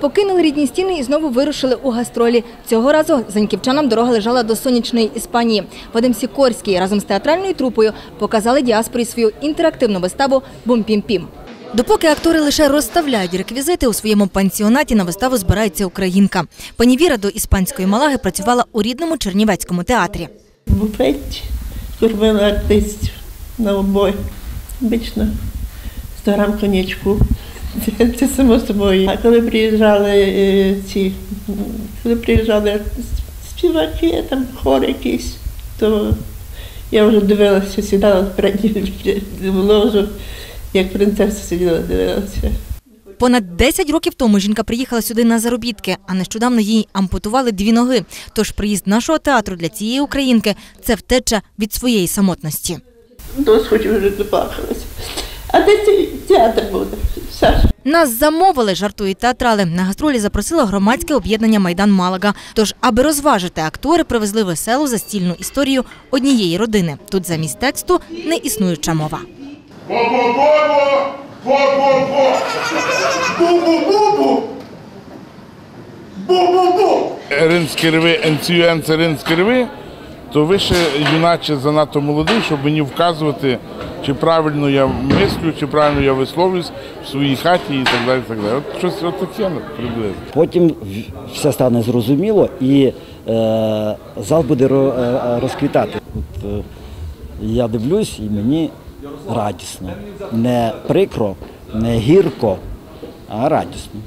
Покинули рідні стіни і знову вирушили у гастролі. Цього разу заньківчанам дорога лежала до сонячної Іспанії. Вадим Сікорський разом з театральною трупою показали діаспорі свою інтерактивну виставу «Бум-пім-пім». Допоки актори лише розставляють реквізити, у своєму пансіонаті на виставу збирається українка. Пані Віра до іспанської малаги працювала у рідному Чернівецькому театрі. В буфеті кормили артистів на обой. Обично 100 грам конячку. Це, само собою. А коли приїжджали е, ці, коли приїжджали співаки, там хор якийсь, то я вже дивилася, сідала в ложу, як принцеса сиділа, дивилася. Понад 10 років тому жінка приїхала сюди на заробітки, а нещодавно їй ампутували дві ноги. Тож приїзд нашого театру для цієї українки це втеча від своєї самотності. Досхочі вже заплакалася. А де цей театр буде? Нас замовили, жартують театрали. На гастролі запросило громадське об'єднання Майдан Малага. Тож, аби розважити актори, привезли веселу застільну історію однієї родини. Тут замість тексту не існуюча мова. Ринські рви, енціюенце ринські рви, то ви ще юначе занадто молодий, щоб мені вказувати, чи правильно я мислю, чи правильно я висловлююсь в своїй хаті і так далі. так далі. От щось от таке ну, приблизно. Потім все стане зрозуміло і е, зал буде е, розквітати. От, е, я дивлюсь і мені радісно. Не прикро, не гірко, а радісно.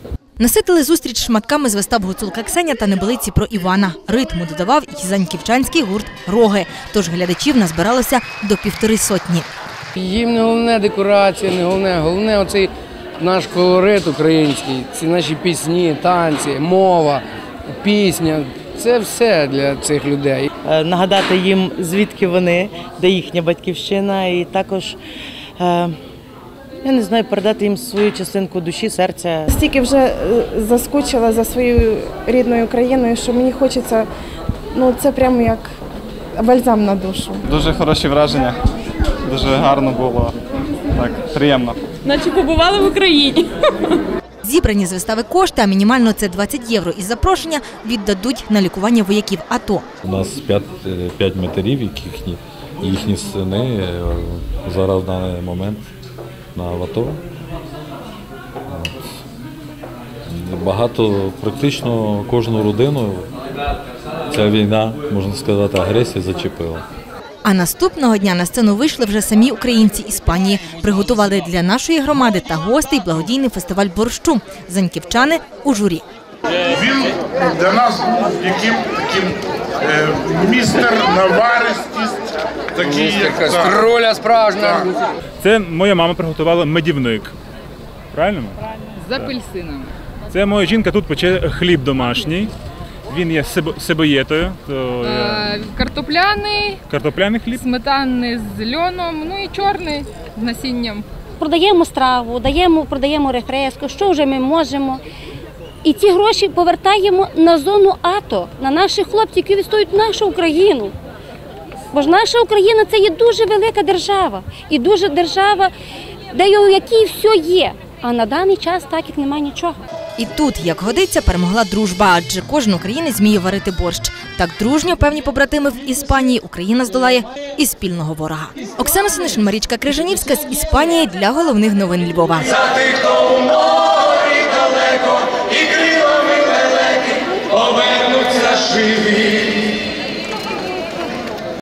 Наситили зустріч шматками з вистав гуцулка Ксеня та небелиці про Івана. Ритму додавав і заньківчанський гурт Роги. Тож глядачів назбиралося до півтори сотні. Їм не головне декорація, не головне, головне оцей наш колорит український, ці наші пісні, танці, мова, пісня. Це все для цих людей. е, нагадати їм, звідки вони, де їхня батьківщина, і також, е, я не знаю, передати їм свою частинку душі, серця. Стільки вже е, заскучила за своєю рідною країною, що мені хочеться, ну це прямо як бальзам на душу. Дуже хороші враження, дуже гарно було, так, приємно. наче побували в Україні. Зібрані з вистави кошти, а мінімально це 20 євро із запрошення, віддадуть на лікування вояків АТО. У нас п'ять, е, п'ять матерів, їхні, їхні сини е, зараз в даний момент на АТО. От. Багато, практично кожну родину ця війна, можна сказати, агресія зачепила. А наступного дня на сцену вийшли вже самі українці Іспанії. Приготували для нашої громади та гостей благодійний фестиваль борщу. Заньківчани у журі. Він для нас був яким таким е, містер наваристість, такий як так. Справжня. Це моя мама приготувала медівник. Правильно? З апельсинами. Це моя жінка тут пече хліб домашній. Він є сибо- сибоєтою, то Е, Картопляний, картопляний хліб. сметанний з льоном, ну і чорний з насінням. продаємо страву, даємо, продаємо рефреску, що вже ми можемо. І ці гроші повертаємо на зону АТО, на наших хлопців, які відстоюють нашу Україну. Бо ж наша Україна це є дуже велика держава. І дуже держава, де у якій все є. А на даний час так як немає нічого. І тут, як годиться, перемогла дружба, адже кожен українець вміє варити борщ. Так дружньо певні побратими в Іспанії Україна здолає і спільного ворога. Оксана Синишин, Марічка Крижанівська з Іспанії для головних новин Львова.